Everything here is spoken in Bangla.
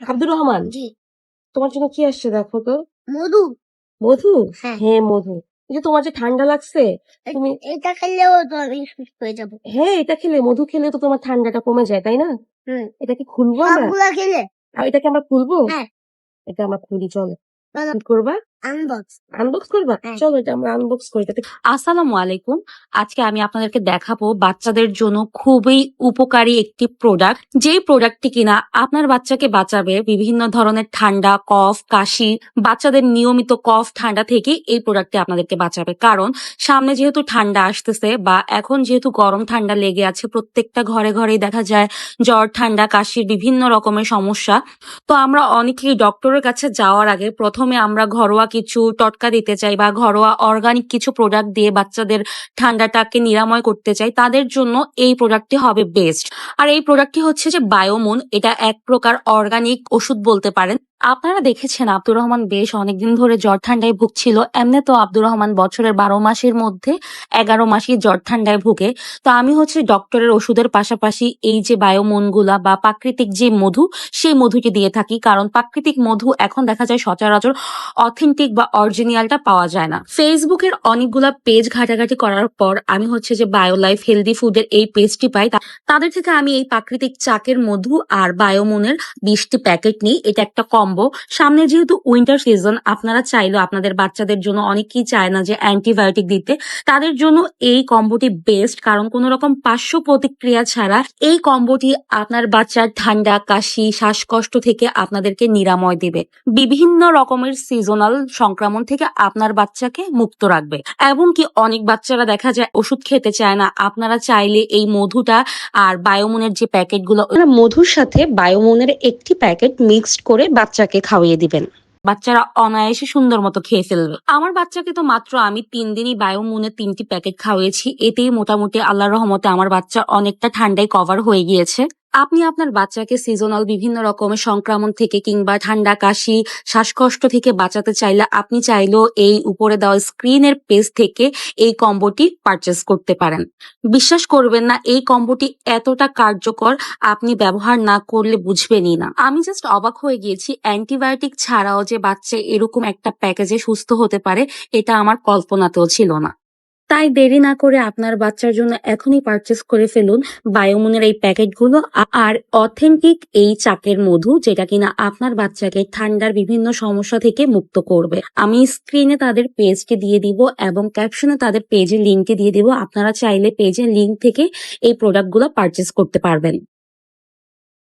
আব্দুর রহমান জি। তোমার জন্য কি আসছে দেখো তো? মধু। মধু? হ্যাঁ। মধু এই যে তোমার যে ঠান্ডা লাগছে তুমি এটা খেলেও তো আমি সুস্থ হয়ে যাব। হ্যাঁ এটা খেলে মধু খেলে তো তোমার ঠান্ডাটা কমে যায় তাই না? হুম। এটা কি খুলবো আমরা? সবগুলা খেলে। আর এটাকে আমরা খুলবো? হ্যাঁ। এটা আমরা খুলি চলো। চলো। কি করবা? আনবক্স আনবক্স করবা? হ্যাঁ। চলো এটা আমরা আনবক্স করি। আসসালামু আলাইকুম। আজকে আমি আপনাদেরকে দেখাবো বাচ্চাদের জন্য খুবই উপকারী একটি প্রোডাক্ট যেই প্রোডাক্টটি কিনা আপনার বাচ্চাকে বাঁচাবে বিভিন্ন ধরনের ঠান্ডা কফ কাশি বাচ্চাদের নিয়মিত কফ ঠান্ডা থেকে এই প্রোডাক্টটি আপনাদেরকে বাঁচাবে। কারণ সামনে যেহেতু ঠান্ডা আসতেছে বা এখন যেহেতু গরম ঠান্ডা লেগে আছে প্রত্যেকটা ঘরে ঘরেই দেখা যায় জ্বর ঠান্ডা কাশির বিভিন্ন রকমের সমস্যা। তো আমরা অনেকেই ডক্টরের কাছে যাওয়ার আগে প্রথমে আমরা ঘরোয়া কিছু টটকা দিতে চাই বা ঘরোয়া অর্গানিক কিছু প্রোডাক্ট দিয়ে বাচ্চাদের ঠান্ডাটাকে নিরাময় করতে চাই, তাদের জন্য এই প্রোডাক্টটি হবে বেস্ট আর এই প্রোডাক্টটি হচ্ছে যে বায়োমুন এটা এক প্রকার অর্গানিক ওষুধ বলতে পারেন। আপনারা দেখেছেন আব্দুর রহমান বেশ অনেকদিন ধরে জ্বর ঠান্ডায় ভুগছিল। এমনি তো আব্দুর রহমান বছরের বারো মাসের মধ্যে এগারো মাসই জ্বর ঠান্ডায় ভুগে। তো আমি হচ্ছে ডক্টরের ওষুধের পাশাপাশি এই যে বায়োমনগুলা বা প্রাকৃতিক যে মধু, সেই মধুটি দিয়ে থাকি। কারণ প্রাকৃতিক মধু এখন দেখা যায় সচরাচর অথেন্টিক বা অরিজিনালটা পাওয়া যায় না। ফেসবুকের অনেকগুলা পেজ ঘাটাঘাটি করার পর আমি হচ্ছে যে বায়ো লাইফ হেলদি ফুডের এই পেজটি পাই। তাদের থেকে আমি এই প্রাকৃতিক চাকের মধু আর বায়োমনের বিশটি প্যাকেট নিই। এটা একটা কম্বো সামনে যেহেতু উইন্টার সিজন আপনারা চাইলেও আপনাদের বাচ্চাদের জন্য অনেকেই চায় না যে অ্যান্টিবায়োটিক দিতে। তাদের জন্য এই কম্বোটি বেস্ট কারণ কোনো রকম পার্শ্ব প্রতিক্রিয়া ছাড়া এই কম্বোটি আপনার বাচ্চার ঠান্ডা, কাশি, শ্বাসকষ্ট থেকে আপনাদেরকে নিরাময় দেবে। বিভিন্ন রকমের সিজনাল সংক্রমণ থেকে আপনার বাচ্চাকে মুক্ত রাখবে। এবং কি অনেক বাচ্চারা দেখা যায় ওষুধ খেতে চায় না। আপনারা চাইলে এই মধুটা আর বায়োমনের যে প্যাকেটগুলো মধুর সাথে বায়োমনের একটি প্যাকেট মিক্সড করে বাচ্চাকে খাওয়িয়ে দিবেন। বাচ্চারা অনায়াসে সুন্দর মতো খেয়ে ফেলবে। আমার বাচ্চাকে তো মাত্র আমি তিন দিনই বায়োমুনের তিনটি প্যাকেট খাওয়িয়েছি এতেই মোটামুটি আল্লাহর রহমতে আমার বাচ্চা অনেকটা ঠান্ডায় কভার হয়ে গিয়েছে। আপনি আপনার বাচ্চাকে সিজনাল বিভিন্ন রকমের সংক্রমণ থেকে কিংবা ঠান্ডা, কাশি, শ্বাসকষ্ট থেকে বাঁচাতে চাইলে আপনি চাইলেও এই উপরে দেওয়া স্ক্রিনের পেজ থেকে এই কম্বোটি পারচেস করতে পারেন। বিশ্বাস করবেন না, এই কম্বোটি এতটা কার্যকর আপনি ব্যবহার না করলে বুঝবেনই না। আমি জাস্ট অবাক হয়ে গিয়েছি অ্যান্টিবায়োটিক ছাড়াও যে বাচ্চা এরকম একটা প্যাকেজে সুস্থ হতে পারে, এটা আমার কল্পনাতেও ছিল না। তাই দেরি না করে আপনার বাচ্চার জন্য এখনই পারচেস করে ফেলুন বায়োমনের এই প্যাকেটগুলো গুলো আর অথেন্টিক এই চাপের মধু যেটা কিনা আপনার বাচ্চাকে ঠান্ডার বিভিন্ন সমস্যা থেকে মুক্ত করবে। আমি স্ক্রিনে তাদের পেজকে দিয়ে দিব এবং ক্যাপশনে তাদের পেজের লিঙ্কে দিয়ে দিব। আপনারা চাইলে পেজের লিঙ্ক থেকে এই প্রোডাক্টগুলো পারচেস করতে পারবেন।